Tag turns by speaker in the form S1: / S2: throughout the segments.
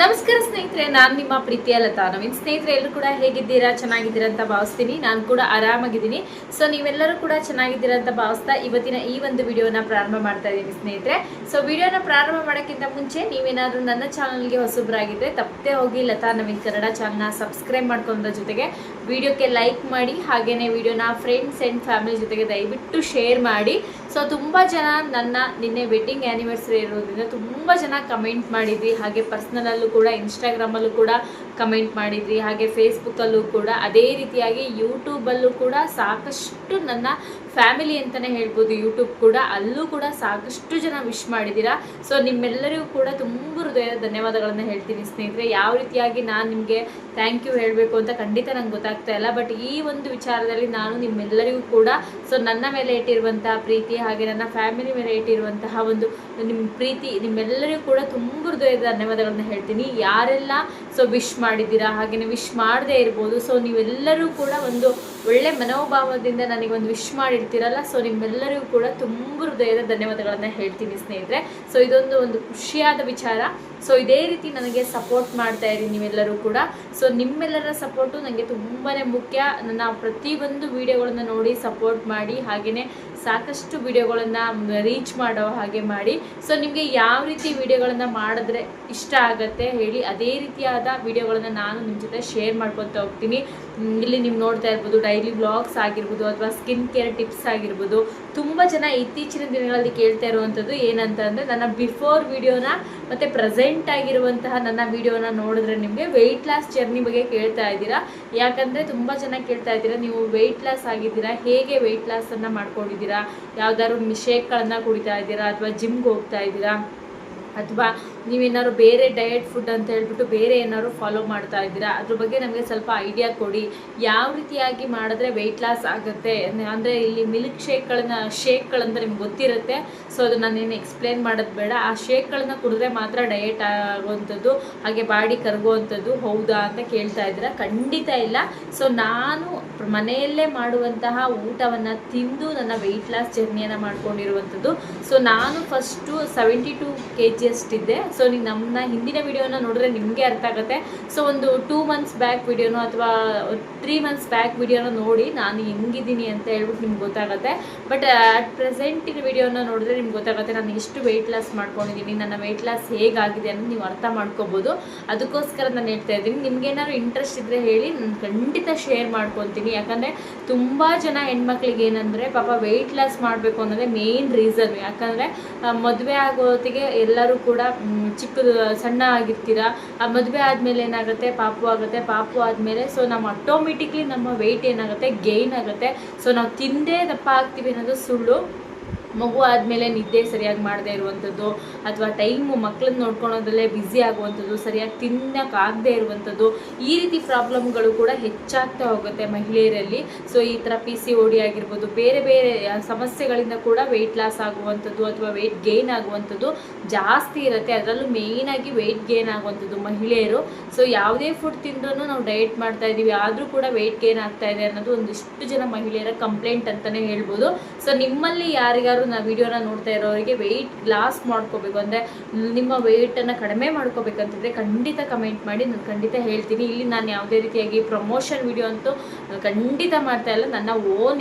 S1: ನಮಸ್ಕಾರ ಸ್ನೇಹಿತರೆ, ನಾನು ನಿಮ್ಮ ಪ್ರೀತಿಯ ಲತಾ. ನವೀನ್ ಸ್ನೇಹಿತರೆ ಎಲ್ಲರೂ ಕೂಡ ಹೇಗಿದ್ದೀರಾ? ಚೆನ್ನಾಗಿದ್ದೀರಾ ಅಂತ ಭಾವಿಸ್ತೀನಿ. ನಾನು ಕೂಡ ಆರಾಮಾಗಿದ್ದೀನಿ. ಸೊ ನೀವೆಲ್ಲರೂ ಕೂಡ ಚೆನ್ನಾಗಿದ್ದೀರಾ ಅಂತ ಭಾವಿಸ್ತಾ ಇವತ್ತಿನ ಈ ಒಂದು ವಿಡಿಯೋನ ಪ್ರಾರಂಭ ಮಾಡ್ತಾ ಇದ್ದೀನಿ ಸ್ನೇಹಿತರೆ. ಸೊ ವಿಡಿಯೋನ ಪ್ರಾರಂಭ ಮಾಡೋಕ್ಕಿಂತ ಮುಂಚೆ ನೀವೇನಾದರೂ ನನ್ನ ಚಾನಲ್ಗೆ ಹೊಸಬ್ರಾಗಿದ್ದರೆ ತಪ್ಪದೆ ಹೋಗಿ ಲತಾ ನವೀನ್ ಕನ್ನಡ ಚಾನಲ್ನ ಸಬ್ಸ್ಕ್ರೈಬ್ ಮಾಡ್ಕೊಂಡ್ರ ಜೊತೆಗೆ ವಿಡಿಯೋಕ್ಕೆ ಲೈಕ್ ಮಾಡಿ ಹಾಗೆಯೇ ವಿಡಿಯೋನ ಫ್ರೆಂಡ್ಸ್ ಆ್ಯಂಡ್ ಫ್ಯಾಮಿಲಿ ಜೊತೆಗೆ ದಯವಿಟ್ಟು ಶೇರ್ ಮಾಡಿ. ಸೊ ತುಂಬ ಜನ ನನ್ನ ನಿನ್ನೆ ವೆಡ್ಡಿಂಗ್ ಆ್ಯನಿವರ್ಸರಿ ಇರೋದ್ರಿಂದ ತುಂಬ ಜನ ಕಮೆಂಟ್ ಮಾಡಿದ್ರಿ, ಹಾಗೆ ಪರ್ಸ್ನಲಲ್ಲೂ ಕೂಡ ಇನ್ಸ್ಟಾಗ್ರಾಮಲ್ಲೂ ಕೂಡ ಕಮೆಂಟ್ ಮಾಡಿದ್ರಿ. ಹಾಗೆ ಫೇಸ್ಬುಕ್ಕಲ್ಲೂ ಕೂಡ ಅದೇ ರೀತಿಯಾಗಿ ಯೂಟ್ಯೂಬಲ್ಲೂ ಕೂಡ ಸಾಕಷ್ಟು ನನ್ನ ಫ್ಯಾಮಿಲಿ ಅಂತಲೇ ಹೇಳ್ಬೋದು. ಯೂಟ್ಯೂಬ್ ಕೂಡ ಅಲ್ಲೂ ಕೂಡ ಸಾಕಷ್ಟು ಜನ ವಿಶ್ ಮಾಡಿದ್ದೀರಾ. ಸೊ ನಿಮ್ಮೆಲ್ಲರಿಗೂ ಕೂಡ ತುಂಬ ಹೃದಯದ ಧನ್ಯವಾದಗಳನ್ನು ಹೇಳ್ತೀನಿ ಸ್ನೇಹಿತರೆ. ಯಾವ ರೀತಿಯಾಗಿ ನಾನು ನಿಮಗೆ ಥ್ಯಾಂಕ್ ಯು ಹೇಳಬೇಕು ಅಂತ ಖಂಡಿತ ನಂಗೆ ಗೊತ್ತಾಗ್ತಾ ಇಲ್ಲ. ಬಟ್ ಈ ಒಂದು ವಿಚಾರದಲ್ಲಿ ನಾನು ನಿಮ್ಮೆಲ್ಲರಿಗೂ ಕೂಡ ಸೊ ನನ್ನ ಮೇಲೆ ಇಟ್ಟಿರುವಂತಹ ಪ್ರೀತಿ, ಹಾಗೆ ನನ್ನ ಫ್ಯಾಮಿಲಿ ಮೇಲೆ ಇಟ್ಟಿರುವಂತಹ ಒಂದು ನಿಮ್ಮ ಪ್ರೀತಿ, ನಿಮ್ಮೆಲ್ಲರಿಗೂ ಕೂಡ ತುಂಬ ಹೃದಯದ ಧನ್ಯವಾದಗಳನ್ನು ಹೇಳ್ತೀನಿ. ಯಾರೆಲ್ಲ ಸೊ ವಿಶ್ ಮಾಡಿದ್ದೀರಾ ಹಾಗೆಯೇ ವಿಶ್ ಮಾಡದೇ ಇರ್ಬೋದು ಸೊ ನೀವೆಲ್ಲರೂ ಕೂಡ ಒಂದು ಒಳ್ಳೆ ಮನೋಭಾವದಿಂದ ನನಗೊಂದು ವಿಶ್ ಮಾಡಿರ್ತೀರಲ್ಲ ಸೊ ನಿಮ್ಮೆಲ್ಲರಿಗೂ ಕೂಡ ತುಂಬ ಹೃದಯದ ಧನ್ಯವಾದಗಳನ್ನು ಹೇಳ್ತೀನಿ ಸ್ನೇಹಿತರೆ. ಸೊ ಇದೊಂದು ಒಂದು ಖುಷಿಯಾದ ವಿಚಾರ. ಸೊ ಇದೇ ರೀತಿ ನನಗೆ ಸಪೋರ್ಟ್ ಮಾಡ್ತಾ ಇರಿ ನೀವೆಲ್ಲರೂ ಕೂಡ. ಸೊ ನಿಮ್ಮೆಲ್ಲರ ಸಪೋರ್ಟು ನನಗೆ ತುಂಬಾ ಮುಖ್ಯ. ನನ್ನ ಪ್ರತಿಯೊಂದು ವಿಡಿಯೋಗಳನ್ನು ನೋಡಿ ಸಪೋರ್ಟ್ ಮಾಡಿ ಹಾಗೆಯೇ ಸಾಕಷ್ಟು ವಿಡಿಯೋಗಳನ್ನು ರೀಚ್ ಮಾಡೋ ಹಾಗೆ ಮಾಡಿ. ಸೊ ನಿಮಗೆ ಯಾವ ರೀತಿ ವಿಡಿಯೋಗಳನ್ನು ಮಾಡಿದ್ರೆ ಇಷ್ಟ ಆಗುತ್ತೆ ಹೇಳಿ, ಅದೇ ರೀತಿಯಾದ ವಿಡಿಯೋಗಳನ್ನು ನಾನು ನಿಮ್ಮ ಜೊತೆ ಶೇರ್ ಮಾಡ್ಕೊತಾ ಹೋಗ್ತೀನಿ. ಇಲ್ಲಿ ನೀವು ನೋಡ್ತಾ ಇರ್ಬೋದು ಡೈಲಿ ಬ್ಲಾಗ್ಸ್ ಆಗಿರ್ಬೋದು ಅಥವಾ ಸ್ಕಿನ್ ಕೇರ್ ಟಿಪ್ಸ್ ಆಗಿರ್ಬೋದು. ತುಂಬ ಜನ ಇತ್ತೀಚಿನ ದಿನಗಳಲ್ಲಿ ಕೇಳ್ತಾ ಇರುವಂಥದ್ದು ಏನಂತ ಅಂದರೆ ನನ್ನ ಬಿಫೋರ್ ವಿಡಿಯೋನ ಮತ್ತು ಪ್ರೆಸೆಂಟ್ ಆಗಿರುವಂತಹ ನನ್ನ ವಿಡಿಯೋನ ನೋಡಿದ್ರೆ ನಿಮಗೆ ವೆಯ್ಟ್ ಲಾಸ್ ಜರ್ನಿ ಬಗ್ಗೆ ಕೇಳ್ತಾ ಇದ್ದೀರಾ? ಯಾಕಂದರೆ ತುಂಬ ಜನ ಕೇಳ್ತಾ ಇದ್ದೀರಾ, ನೀವು ವೆಯ್ಟ್ ಲಾಸ್ ಆಗಿದ್ದೀರಾ, ಹೇಗೆ ವೆಯ್ಟ್ ಲಾಸನ್ನು ಮಾಡ್ಕೊಂಡಿದ್ದೀರಾ? ಯಾವ್ದಾದ್ರು ಮಿಷೇಕ್ಗಳನ್ನು ಕುಡಿತಾ ಇದ್ದೀರಾ ಅಥವಾ ಜಿಮ್ಗೆ ಹೋಗ್ತಾ ಇದ್ದೀರಾ? ಅಥವಾ ನೀವೇನಾದ್ರು ಬೇರೆ ಡಯಟ್ ಫುಡ್ ಅಂತ ಹೇಳ್ಬಿಟ್ಟು ಬೇರೆ ಏನಾದ್ರು ಫಾಲೋ ಮಾಡ್ತಾ ಇದ್ದೀರಾ? ಅದ್ರ ಬಗ್ಗೆ ನಮಗೆ ಸ್ವಲ್ಪ ಐಡಿಯಾ ಕೊಡಿ. ಯಾವ ರೀತಿಯಾಗಿ ಮಾಡಿದ್ರೆ ವೆಯ್ಟ್ ಲಾಸ್ ಆಗುತ್ತೆ? ಅಂದರೆ ಇಲ್ಲಿ ಮಿಲ್ಕ್ ಶೇಕ್ಗಳನ್ನ ಶೇಕ್ಗಳಂತ ನಿಮ್ಗೆ ಗೊತ್ತಿರುತ್ತೆ. ಸೊ ಅದು ನಾನೇನು ಎಕ್ಸ್ಪ್ಲೇನ್ ಮಾಡೋದು ಬೇಡ. ಆ ಶೇಕ್ಗಳನ್ನ ಕುಡಿದ್ರೆ ಮಾತ್ರ ಡಯಟ್ ಆಗುವಂಥದ್ದು, ಹಾಗೆ ಬಾಡಿ ಕರಗುವಂಥದ್ದು ಹೌದಾ ಅಂತ ಕೇಳ್ತಾ ಇದ್ದೀರಾ? ಖಂಡಿತ ಇಲ್ಲ. ಸೊ ನಾನು ಮನೆಯಲ್ಲೇ ಮಾಡುವಂತಹ ಊಟವನ್ನು ತಿಂದು ನನ್ನ ವೆಯ್ಟ್ ಲಾಸ್ ಜರ್ನಿಯನ್ನು ಮಾಡ್ಕೊಂಡಿರುವಂಥದ್ದು. ಸೊ ನಾನು first seventy two K G ಅಷ್ಟಿದ್ದೆ. So ನೀವು ನಮ್ಮನ್ನ ಹಿಂದಿನ ವಿಡಿಯೋನ ನೋಡಿದ್ರೆ ನಿಮಗೆ ಅರ್ಥ ಆಗುತ್ತೆ. ಸೊ ಒಂದು ಟೂ ಮಂತ್ಸ್ ಬ್ಯಾಕ್ ವಿಡಿಯೋನೋ ಅಥವಾ ತ್ರೀ ಮಂತ್ಸ್ ಬ್ಯಾಕ್ ವಿಡಿಯೋನ ನೋಡಿ ನಾನು ಹೆಂಗಿದ್ದೀನಿ ಅಂತ ಹೇಳ್ಬಿಟ್ಟು ನಿಮ್ಗೆ ಗೊತ್ತಾಗುತ್ತೆ. ಬಟ್ ಅಟ್ ಪ್ರೆಸೆಂಟಿನ ವಿಡಿಯೋನ ನೋಡಿದ್ರೆ ನಿಮ್ಗೆ ಗೊತ್ತಾಗುತ್ತೆ ನಾನು ಎಷ್ಟು ವೆಯ್ಟ್ ಲಾಸ್ ಮಾಡ್ಕೊಂಡಿದ್ದೀನಿ, ನನ್ನ ವೆಯ್ಟ್ ಲಾಸ್ ಹೇಗಾಗಿದೆ ಅನ್ನೋದು ನೀವು ಅರ್ಥ ಮಾಡ್ಕೋಬೋದು. ಅದಕ್ಕೋಸ್ಕರ ನಾನು ಹೇಳ್ತಾ ಇದ್ದೀನಿ ನಿಮ್ಗೇನಾದ್ರು ಇಂಟ್ರೆಸ್ಟ್ ಇದ್ದರೆ ಹೇಳಿ ನಾನು ಖಂಡಿತ ಶೇರ್ ಮಾಡ್ಕೊತೀನಿ ಯಾಕಂದರೆ ತುಂಬ ಜನ ಹೆಣ್ಮಕ್ಳಿಗೆ ಏನಂದರೆ ಪಾಪ ವೆಯ್ಟ್ ಲಾಸ್ ಮಾಡಬೇಕು ಅನ್ನೋದೇ ಮೇನ್ ರೀಸನ್ ಯಾಕಂದರೆ ಮದುವೆ ಆಗೋತ್ತಿಗೆ ಎಲ್ಲರೂ ಕೂಡ ಚಿಕ್ಕದು, ಸಣ್ಣ ಆಗಿರ್ತೀರ, ಆ ಮದುವೆ ಆದಮೇಲೆ ಏನಾಗುತ್ತೆ, ಪಾಪು ಆಗುತ್ತೆ, ಪಾಪು ಆದಮೇಲೆ ಸೊ ನಮ್ಮ ಆಟೋಮೆಟಿಕ್ಲಿ ನಮ್ಮ ವೆಯ್ಟ್ ಏನಾಗುತ್ತೆ ಗೈನ್ ಆಗುತ್ತೆ. ಸೊ ನಾವು ತಿಂದೇ ದಪ್ಪ ಆಗ್ತೀವಿ ಅನ್ನೋದು ಸುಳ್ಳು. ಮಗು ಆದಮೇಲೆ ನಿದ್ದೆ ಸರಿಯಾಗಿ ಮಾಡದೇ ಇರುವಂಥದ್ದು, ಅಥವಾ ಟೈಮು ಮಕ್ಕಳನ್ನ ನೋಡ್ಕೊಳೋದ್ರಲ್ಲೇ ಬ್ಯುಸಿ ಆಗುವಂಥದ್ದು, ಸರಿಯಾಗಿ ತಿನ್ನೋಕ್ಕಾಗದೇ ಇರುವಂಥದ್ದು, ಈ ರೀತಿ ಪ್ರಾಬ್ಲಮ್ಗಳು ಕೂಡ ಹೆಚ್ಚಾಗ್ತಾ ಹೋಗುತ್ತೆ ಮಹಿಳೆಯರಲ್ಲಿ. ಸೊ ಈ ಥರ ಪಿ ಸಿ ಡಿ ಆಗಿರ್ಬೋದು, ಬೇರೆ ಬೇರೆ ಸಮಸ್ಯೆಗಳಿಂದ ಕೂಡ ವೆಯ್ಟ್ ಲಾಸ್ ಆಗುವಂಥದ್ದು, ಅಥವಾ ವೆಯ್ಟ್ ಗೇನ್ ಆಗುವಂಥದ್ದು ಜಾಸ್ತಿ ಇರುತ್ತೆ. ಅದರಲ್ಲೂ ಮೇಯ್ನಾಗಿ ವೆಯ್ಟ್ ಗೇನ್ ಆಗುವಂಥದ್ದು ಮಹಿಳೆಯರು. ಸೊ ಯಾವುದೇ ಫುಡ್ ತಿಂದ್ರೂ ನಾವು ಡಯಟ್ ಮಾಡ್ತಾ ಇದ್ದೀವಿ, ಆದರೂ ಕೂಡ ವೆಯ್ಟ್ ಗೇನ್ ಆಗ್ತಾ ಇದೆ ಅನ್ನೋದು ಒಂದಿಷ್ಟು ಜನ ಮಹಿಳೆಯರ ಕಂಪ್ಲೇಂಟ್ ಅಂತಲೇ ಹೇಳ್ಬೋದು. ಸೊ ನಿಮ್ಮಲ್ಲಿ ಯಾರಿಗಾರು ನಾವು ವಿಡಿಯೋನ ನೋಡ್ತಾ ಇರೋರಿಗೆ ವೆಯ್ಟ್ ಲಾಸ್ ಮಾಡ್ಕೋಬೇಕು. ಅಂದರೆ ನಿಮ್ಮ ವೆಯ್ಟನ್ನು ಕಡಿಮೆ ಮಾಡ್ಕೋಬೇಕಂತಿದ್ರೆ ಖಂಡಿತ ಕಮೆಂಟ್ ಮಾಡಿ, ನಾನು ಖಂಡಿತ ಹೇಳ್ತೀನಿ. ಇಲ್ಲಿ ನಾನು ಯಾವುದೇ ರೀತಿಯಾಗಿ ಪ್ರಮೋಷನ್ ವಿಡಿಯೋ ಅಂತೂ ಖಂಡಿತ ಮಾಡ್ತಾ ಇಲ್ಲ. ನನ್ನ ಓನ್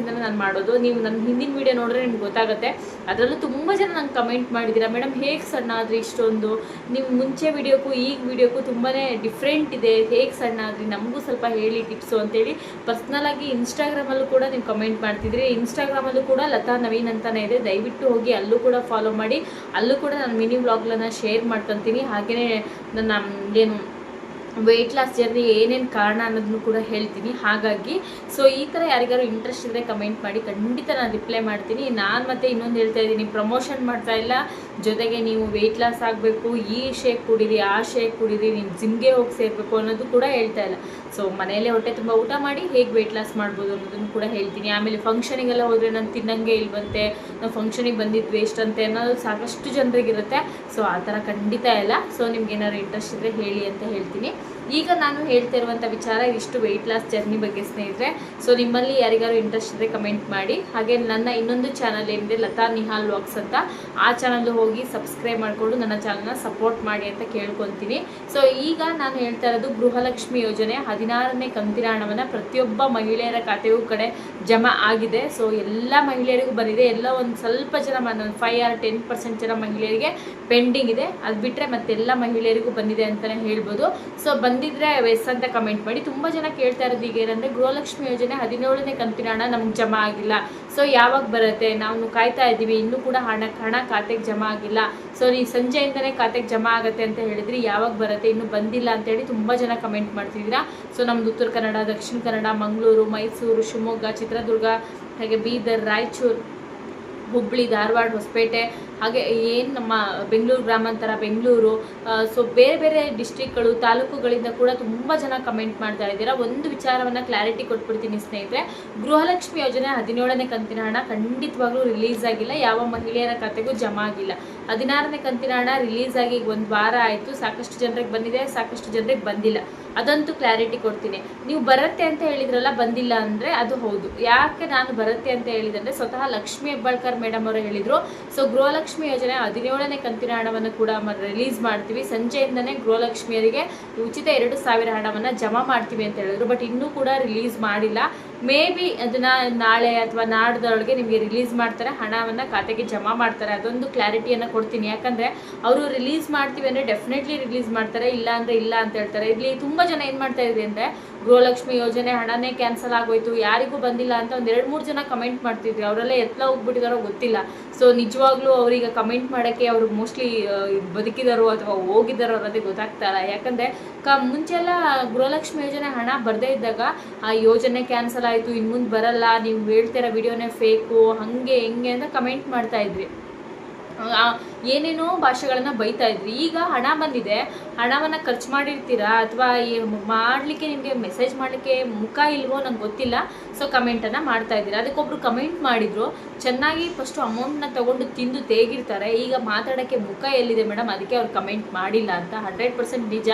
S1: ಇಂದ ನಾನು ಮಾಡೋದು. ನೀವು ನನ್ನ ಹಿಂದಿನ ವಿಡಿಯೋ ನೋಡಿದ್ರೆ ನಿಮ್ಗೆ ಗೊತ್ತಾಗುತ್ತೆ. ಅದರಲ್ಲೂ ತುಂಬ ಜನ ನಂಗೆ ಕಮೆಂಟ್ ಮಾಡಿದ್ದೀರಾ ಮೇಡಮ್ ಹೇಗೆ ಸಣ್ಣ ಆದ್ರಿ ಇಷ್ಟೊಂದು? ನೀವು ಮುಂಚೆ ವಿಡಿಯೋಕ್ಕೂ ಈಗ ವಿಡಿಯೋಕ್ಕೂ ತುಂಬಾ ಡಿಫ್ರೆಂಟ್ ಇದೆ. ಹೇಗೆ ಸಣ್ಣ ಆದ್ರಿ ನಮಗೂ ಸ್ವಲ್ಪ ಹೇಳಿ ಟಿಪ್ಸು ಅಂತೇಳಿ ಪರ್ಸ್ನಲಾಗಿ ಇನ್ಸ್ಟಾಗ್ರಾಮಲ್ಲೂ ಕೂಡ ನೀವು ಕಮೆಂಟ್ ಮಾಡ್ತಿದ್ರಿ. ಇನ್ಸ್ಟಾಗ್ರಾಮಲ್ಲೂ ಕೂಡ ಲತಾ ಅಂತಲೇ ಇದೆ. ದಯವಿಟ್ಟು ಹೋಗಿ ಅಲ್ಲೂ ಕೂಡ ಫಾಲೋ ಮಾಡಿ. ಅಲ್ಲೂ ಕೂಡ ನಾನು ಮಿನಿ ವ್ಲಾಗ್ಲನ್ನು ಶೇರ್ ಮಾಡ್ಕೊತೀನಿ ಹಾಗೆಯೇ ನನ್ನ ಏನು ವೆಯ್ಟ್ ಲಾಸ್ ಜರ್ನಿ ಏನೇನು ಕಾರಣ ಅನ್ನೋದನ್ನು ಕೂಡ ಹೇಳ್ತೀನಿ. ಹಾಗಾಗಿ ಸೊ ಈ ಥರ ಯಾರಿಗಾರು ಇಂಟ್ರೆಸ್ಟ್ ಇದ್ದರೆ ಕಮೆಂಟ್ ಮಾಡಿ. ಖಂಡಿತ ನಾನು ರಿಪ್ಲೈ ಮಾಡ್ತೀನಿ. ನಾನು ಮತ್ತೆ ಇನ್ನೊಂದು ಹೇಳ್ತಾ ಇದ್ದೀನಿ. ಪ್ರಮೋಷನ್ ಮಾಡ್ತಾ ಇಲ್ಲ. ಜೊತೆಗೆ ನೀವು ವೆಯ್ಟ್ ಲಾಸ್ ಆಗಬೇಕು, ಈ ಶೇಕ್ ಕುಡೀರಿ, ಆ ಶೇಕ್ ಕುಡೀರಿ ನೀವು ಜಿಮ್ಗೆ ಹೋಗಿ ಸೇರಬೇಕು ಅನ್ನೋದು ಕೂಡ ಹೇಳ್ತಾ ಇಲ್ಲ. ಸೊ ಮನೆಯಲ್ಲೇ ಹೊಟ್ಟೆ ತುಂಬ ಊಟ ಮಾಡಿ ಹೇಗೆ ವೆಯ್ಟ್ ಲಾಸ್ ಮಾಡ್ಬೋದು ಅನ್ನೋದನ್ನು ಕೂಡ ಹೇಳ್ತೀನಿ. ಆಮೇಲೆ ಫಂಕ್ಷನಿಗೆಲ್ಲ ಹೋದರೆ ನಾನು ತಿನ್ನಂಗೆ ಇಲ್ವಂತೆ ನಾವು ಫಂಕ್ಷನಿಗೆ ಬಂದಿದ್ದು ವೇಸ್ಟ್ ಅಂತೆ ಅನ್ನೋದು ಸಾಕಷ್ಟು ಜನರಿಗಿರುತ್ತೆ. ಸೊ ಆ ಥರ ಖಂಡಿತ ಇಲ್ಲ. ಸೊ ನಿಮ್ಗೆ ಏನಾದ್ರು ಇಂಟ್ರೆಸ್ಟ್ ಇದ್ದರೆ ಹೇಳಿ ಅಂತ ಹೇಳ್ತೀನಿ. ಈಗ ನಾನು ಹೇಳ್ತಿರುವಂಥ ವಿಚಾರ ಇಷ್ಟು ವೆಯ್ಟ್ ಲಾಸ್ ಜರ್ನಿ ಬಗ್ಗೆ ಸ್ನೇಹಿತರೆ. ಸೊ ನಿಮ್ಮಲ್ಲಿ ಯಾರಿಗಾರು ಇಂಟ್ರೆಸ್ಟ್ ಇದ್ದರೆ ಕಮೆಂಟ್ ಮಾಡಿ. ಹಾಗೆ ನನ್ನ ಇನ್ನೊಂದು ಚಾನಲ್ ಏನಿದೆ, ಲತಾ ನಿಹಾಲ್ ವ್ಲಾಗ್ಸ್ ಅಂತ, ಆ ಚಾನಲ್ ಹೋಗಿ ಸಬ್ಸ್ಕ್ರೈಬ್ ಮಾಡಿಕೊಂಡು ನನ್ನ ಚಾನಲ್ನ ಸಪೋರ್ಟ್ ಮಾಡಿ ಅಂತ ಕೇಳ್ಕೊತೀನಿ. ಸೊ ಈಗ ನಾನು ಹೇಳ್ತಾ ಇರೋದು ಗೃಹಲಕ್ಷ್ಮಿ ಯೋಜನೆ ಹದಿನಾರನೇ ಕಂತಿನ ಹಣವನ್ನು ಪ್ರತಿಯೊಬ್ಬ ಮಹಿಳೆಯರ ಖಾತೆಗೂ ಕಡೆ ಜಮಾ ಆಗಿದೆ. ಸೊ ಎಲ್ಲ ಮಹಿಳೆಯರಿಗೂ ಬಂದಿದೆ. ಎಲ್ಲ ಒಂದು ಸ್ವಲ್ಪ ಜನ ಒಂದು ಫೈವ್ ಆರ್ ಟೆನ್ ಪರ್ಸೆಂಟ್ ಜನ ಮಹಿಳೆಯರಿಗೆ ಪೆಂಡಿಂಗ್ ಇದೆ. ಅದು ಬಿಟ್ಟರೆ ಮತ್ತೆಲ್ಲ ಮಹಿಳೆಯರಿಗೂ ಬಂದಿದೆ ಅಂತಲೇ ಹೇಳ್ಬೋದು. ಸೊ ಬಂದಿದ್ರೆ ಎಸ್ ಅಂತ ಕಮೆಂಟ್ ಮಾಡಿ. ತುಂಬ ಜನ ಕೇಳ್ತಾ ಇರೋದು ಈಗ ಏನಂದರೆ ಗೃಹಲಕ್ಷ್ಮಿ ಯೋಜನೆ ಹದಿನೇಳನೇ ಕಂತಿನ ಹಣ ನಮ್ಗೆ ಜಮಾ ಆಗಿಲ್ಲ. ಸೊ ಯಾವಾಗ ಬರುತ್ತೆ? ನಾವು ಕಾಯ್ತಾ ಇದ್ದೀವಿ. ಇನ್ನೂ ಕೂಡ ಹಣ ಹಣ ಖಾತೆಗೆ ಜಮಾ ಆಗಿಲ್ಲ. ಸೊ ನೀವು ಸಂಜೆಯಿಂದನೇ ಖಾತೆಗೆ ಜಮಾ ಆಗುತ್ತೆ ಅಂತ ಹೇಳಿದ್ರಿ. ಯಾವಾಗ ಬರುತ್ತೆ? ಇನ್ನು ಬಂದಿಲ್ಲ ಅಂತೇಳಿ ತುಂಬ ಜನ ಕಮೆಂಟ್ ಮಾಡ್ತಿದ್ದೀರಾ. ಸೊ ನಮ್ದು ಉತ್ತರ ಕನ್ನಡ, ದಕ್ಷಿಣ ಕನ್ನಡ, ಮಂಗಳೂರು, ಮೈಸೂರು, ಶಿವಮೊಗ್ಗ, ಚಿತ್ರದುರ್ಗ, ಹಾಗೆ ಬೀದರ್, ರಾಯಚೂರು ಹುಬ್ಬಳ್ಳಿ ಧಾರವಾಡ, ಹೊಸಪೇಟೆ ಹಾಗೆ ಏನು ನಮ್ಮ ಬೆಂಗಳೂರು ಗ್ರಾಮಾಂತರ, ಬೆಂಗಳೂರು ಸೊ ಬೇರೆ ಬೇರೆ ಡಿಸ್ಟ್ರಿಕ್ಗಳು ತಾಲೂಕುಗಳಿಂದ ಕೂಡ ತುಂಬ ಜನ ಕಮೆಂಟ್ ಮಾಡ್ತಾ ಇದ್ದೀರಾ. ಒಂದು ವಿಚಾರವನ್ನು ಕ್ಲಾರಿಟಿ ಕೊಟ್ಬಿಡ್ತೀನಿ ಸ್ನೇಹಿತರೆ. ಗೃಹಲಕ್ಷ್ಮಿ ಯೋಜನೆ ಹದಿನೇಳನೇ ಕಂತಿನ ಹಣ ಖಂಡಿತವಾಗ್ಲೂ ರಿಲೀಸ್ ಆಗಿಲ್ಲ. ಯಾವ ಮಹಿಳೆಯರ ಖಾತೆಗೂ ಜಮಾ ಆಗಿಲ್ಲ. ಹದಿನಾರನೇ ಕಂತಿನ ಹಣ ರಿಲೀಸ್ ಆಗಿ ಒಂದು ವಾರ ಆಯಿತು. ಸಾಕಷ್ಟು ಜನರಿಗೆ ಬಂದಿದೆ, ಸಾಕಷ್ಟು ಜನರಿಗೆ ಬಂದಿಲ್ಲ. ಅದಂತೂ ಕ್ಲಾರಿಟಿ ಕೊಡ್ತೀನಿ. ನೀವು ಬರುತ್ತೆ ಅಂತ ಹೇಳಿದ್ರಲ್ಲ, ಬಂದಿಲ್ಲ ಅಂದರೆ ಅದು ಹೌದು. ಯಾಕೆ ನಾನು ಬರುತ್ತೆ ಅಂತ ಹೇಳಿದಂದರೆ ಸ್ವತಃ ಲಕ್ಷ್ಮಿ ಹೆಬ್ಬಾಳ್ಕರ್ ಮೇಡಮ್ ಅವರು ಹೇಳಿದರು. ಸೊ ಗೃಹಲಕ್ಷ್ಮಿ ಯೋಜನೆ ಹದಿನೇಳನೇ ಕಂತಿನ ಹಣವನ್ನು ಕೂಡ ರಿಲೀಸ್ ಮಾಡ್ತೀವಿ. ಸಂಜೆಯಿಂದನೇ ಗೃಹಲಕ್ಷ್ಮಿಯರಿಗೆ ಉಚಿತ ಎರಡು ಸಾವಿರ ಹಣವನ್ನು ಜಮಾ ಮಾಡ್ತೀವಿ ಅಂತ ಹೇಳಿದ್ರು. ಬಟ್ ಇನ್ನೂ ಕೂಡ ರಿಲೀಸ್ ಮಾಡಿಲ್ಲ. ಮೇ ಬಿ ಅದನ್ನ ನಾಳೆ ಅಥವಾ ನಾಡ್ದೊಳಗೆ ನಿಮಗೆ ರಿಲೀಸ್ ಮಾಡ್ತಾರೆ, ಹಣವನ್ನು ಖಾತೆಗೆ ಜಮಾ ಮಾಡ್ತಾರೆ. ಅದೊಂದು ಕ್ಲಾರಿಟಿಯನ್ನು ಕೊಡ್ತೀನಿ. ಯಾಕಂದರೆ ಅವರು ರಿಲೀಸ್ ಮಾಡ್ತೀವಿ ಅಂದರೆ ಡೆಫಿನೆಟ್ಲಿ ರಿಲೀಸ್ ಮಾಡ್ತಾರೆ. ಇಲ್ಲ ಅಂದರೆ ಇಲ್ಲ ಅಂತ ಹೇಳ್ತಾರೆ. ಇಲ್ಲಿ ತುಂಬ ಜನ ಏನು ಮಾಡ್ತಾ ಇದೆ ಅಂದರೆ ಗೃಹಲಕ್ಷ್ಮಿ ಯೋಜನೆ ಹಣನೇ ಕ್ಯಾನ್ಸಲ್ ಆಗೋಯ್ತು, ಯಾರಿಗೂ ಬಂದಿಲ್ಲ ಅಂತ ಒಂದು ಎರಡು ಮೂರು ಜನ ಕಮೆಂಟ್ ಮಾಡ್ತಿದ್ರು ಅವರೆಲ್ಲ ಎತ್ಲ ಹೋಗ್ಬಿಟ್ಟಿದಾರೋ ಗೊತ್ತಿಲ್ಲ. ಸೊ ನಿಜವಾಗ್ಲೂ ಅವ್ರೀಗ ಕಮೆಂಟ್ ಮಾಡೋಕ್ಕೆ ಅವರು ಮೋಸ್ಟ್ಲಿ ಬದುಕಿದಾರೋ ಅಥವಾ ಹೋಗಿದಾರೋ ಅನ್ನೋದೇ ಗೊತ್ತಾಗ್ತಾ ಇಲ್ಲ. ಯಾಕಂದರೆ ಕ ಮುಂಚೆಲ್ಲ ಗೃಹಲಕ್ಷ್ಮಿ ಯೋಜನೆ ಹಣ ಬರದೇ ಇದ್ದಾಗ ಆ ಯೋಜನೆ ಕ್ಯಾನ್ಸಲ್ ಇನ್ನು ಮುಂದೆ ಬರಲ್ಲ ನೀವು ಹೇಳ್ತಿರೋ ವಿಡಿಯೋನೇ ಫೇಕು ಹಾಗೆ ಹೆಂಗೆ ಅಂತ ಕಮೆಂಟ್ ಮಾಡ್ತಾ ಇದ್ರಿ ಆ, ಏನೇನೋ ಭಾಷೆಗಳನ್ನು ಬೈತಾ ಇದ್ರಿ ಈಗ ಹಣ ಬಂದಿದೆ. ಹಣವನ್ನು ಖರ್ಚು ಮಾಡಿರ್ತೀರಾ? ಅಥವಾ ಮಾಡಲಿಕ್ಕೆ ನಿಮಗೆ ಮೆಸೇಜ್ ಮಾಡಲಿಕ್ಕೆ ಮುಖ ಇಲ್ವೋ ನಂಗೆ ಗೊತ್ತಿಲ್ಲ. ಸೊ ಕಮೆಂಟನ್ನು ಮಾಡ್ತಾ ಇದ್ದೀರಾ. ಅದಕ್ಕೊಬ್ರು ಕಮೆಂಟ್ ಮಾಡಿದರು. ಚೆನ್ನಾಗಿ ಫಸ್ಟು ಅಮೌಂಟ್ನ ತೊಗೊಂಡು ತಿಂದು ತೇಗಿರ್ತಾರೆ. ಈಗ ಮಾತಾಡೋಕ್ಕೆ ಮುಖ ಎಲ್ಲಿದೆ ಮೇಡಮ್? ಅದಕ್ಕೆ ಅವ್ರು ಕಮೆಂಟ್ ಮಾಡಿಲ್ಲ ಅಂತ. ಹಂಡ್ರೆಡ್ ಪರ್ಸೆಂಟ್ ನಿಜ.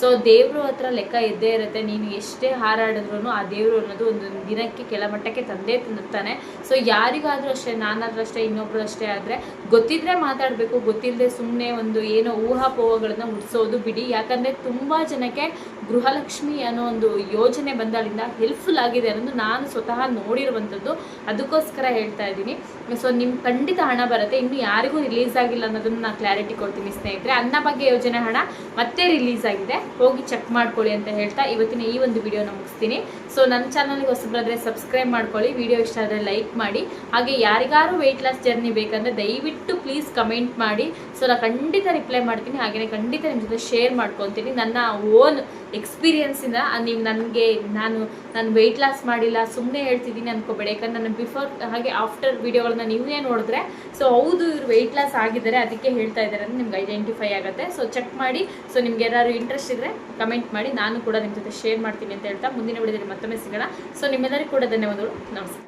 S1: ಸೊ ದೇವರು ಹತ್ರ ಲೆಕ್ಕ ಇದ್ದೇ ಇರುತ್ತೆ. ನೀನು ಎಷ್ಟೇ ಹಾರಾಡಿದ್ರು ಆ ದೇವರು ಅನ್ನೋದು ಒಂದು ದಿನಕ್ಕೆ ಕೆಳಮಟ್ಟಕ್ಕೆ ತಂದೇ ತಂದಿರ್ತಾನೆ ಸೊ ಯಾರಿಗಾದರೂ ಅಷ್ಟೇ, ನಾನಾದ್ರೂ ಅಷ್ಟೇ, ಇನ್ನೊಬ್ರು ಅಷ್ಟೇ ಆದರೆ ಗೊತ್ತಿದ್ರೆ ಮಾತಾಡಬೇಕು. ಗೊತ್ತಿಲ್ಲದೆ ಸುಮ್ಮನೆ ಒಂದು ಏನೋ ಊಹಾಪೋಹಗಳನ್ನು ಮುಟ್ಸೋದು ಬಿಡಿ. ಯಾಕಂದರೆ ತುಂಬ ಜನಕ್ಕೆ ಗೃಹಲಕ್ಷ್ಮಿ ಅನ್ನೋ ಒಂದು ಯೋಜನೆ ಬಂದಾಗಿಂದ ಹೆಲ್ಪ್ಫುಲ್ ಆಗಿದೆ ಅನ್ನೋದು ನಾನು ಸ್ವತಃ ನೋಡಿರುವಂಥದ್ದು. ಅದಕ್ಕೋಸ್ಕರ ಹೇಳ್ತಾ ಇದ್ದೀನಿ. ಸೊ ನಿಮ್ಮ ಖಂಡಿತ ಹಣ ಬರುತ್ತೆ. ಇನ್ನು ಯಾರಿಗೂ ರಿಲೀಸ್ ಆಗಿಲ್ಲ ಅನ್ನೋದನ್ನು ನಾನು ಕ್ಲಾರಿಟಿ ಕೊಡ್ತೀನಿ ಸ್ನೇಹಿತರೆ. ಅನ್ನ ಬಗ್ಗೆ ಯೋಜನೆ ಹಣ ಮತ್ತೆ ರಿಲೀಸ್ ಆಗಿದೆ. ಹೋಗಿ ಚೆಕ್ ಮಾಡ್ಕೊಳ್ಳಿ ಅಂತ ಹೇಳ್ತಾ ಇವತ್ತಿನ ಈ ಒಂದು ವಿಡಿಯೋನ ಮುಗಿಸ್ತೀನಿ. ಸೊ ನನ್ನ ಚಾನಲ್ಗೆ ಹೊಸಬರಾದರೆ ಸಬ್ಸ್ಕ್ರೈಬ್ ಮಾಡ್ಕೊಳ್ಳಿ. ವಿಡಿಯೋ ಇಷ್ಟ ಆದರೆ ಲೈಕ್ ಮಾಡಿ. ಹಾಗೆ ಯಾರಿಗಾರು ವೆಯ್ಟ್ ಲಾಸ್ ಜರ್ನಿ ಬೇಕಂದರೆ ದಯವಿಟ್ಟು ಪ್ಲೀಸ್ ಕಮೆಂಟ್ ಮಾಡಿ. ಸೊ ನಾನು ಖಂಡಿತ ರಿಪ್ಲೈ ಮಾಡ್ತೀನಿ. ಹಾಗೆಯೇ ಖಂಡಿತ ನಿಮ್ಮ ಜೊತೆ ಶೇರ್ ಮಾಡ್ಕೊತೀನಿ. ನನ್ನ ಓನ್ ಎಕ್ಸ್ಪೀರಿಯನ್ಸಿಂದ ನೀವು ನನಗೆ, ನಾನು ನಾನು ವೆಯ್ಟ್ ಲಾಸ್ ಮಾಡಿಲ್ಲ ಸುಮ್ಮನೆ ಹೇಳ್ತಿದ್ದೀನಿ ಅಂದ್ಕೋಬೇಡಿ ಯಾಕಂದ್ರೆ ನಾನು ಬಿಫೋರ್ ಹಾಗೆ ಆಫ್ಟರ್ ವೀಡಿಯೋಗಳನ್ನ ನೀವೇ ನೋಡಿದ್ರೆ ಸೊ ಹೌದು, ಇವ್ರು ವೆಯ್ಟ್ ಲಾಸ್ ಆಗಿದ್ದಾರೆ, ಅದಕ್ಕೆ ಹೇಳ್ತಾ ಇದ್ದಾರೆ ಅಂತ ನಿಮ್ಗೆ ಐಡೆಂಟಿಫೈ ಆಗುತ್ತೆ. ಸೊ ಚೆಕ್ ಮಾಡಿ. ಸೊ ನಿಮ್ಗೆ ಏನಾದ್ರು ಇಂಟ್ರೆಸ್ಟ್ ಇದ್ದರೆ ಕಮೆಂಟ್ ಮಾಡಿ. ನಾನು ಕೂಡ ನಿಮ್ಮ ಜೊತೆ ಶೇರ್ ಮಾಡ್ತೀನಿ ಅಂತ ಹೇಳ್ತಾ ಮುಂದಿನ ವಿಡಿಯೋದಲ್ಲಿ ಮತ್ತೊಮ್ಮೆ ಸಿಗೋಣ. ಸೊ ನಿಮ್ಮೆಲ್ಲರಿಗೂ ಕೂಡ ಧನ್ಯವಾದಗಳು. ನಮಸ್ಕಾರ.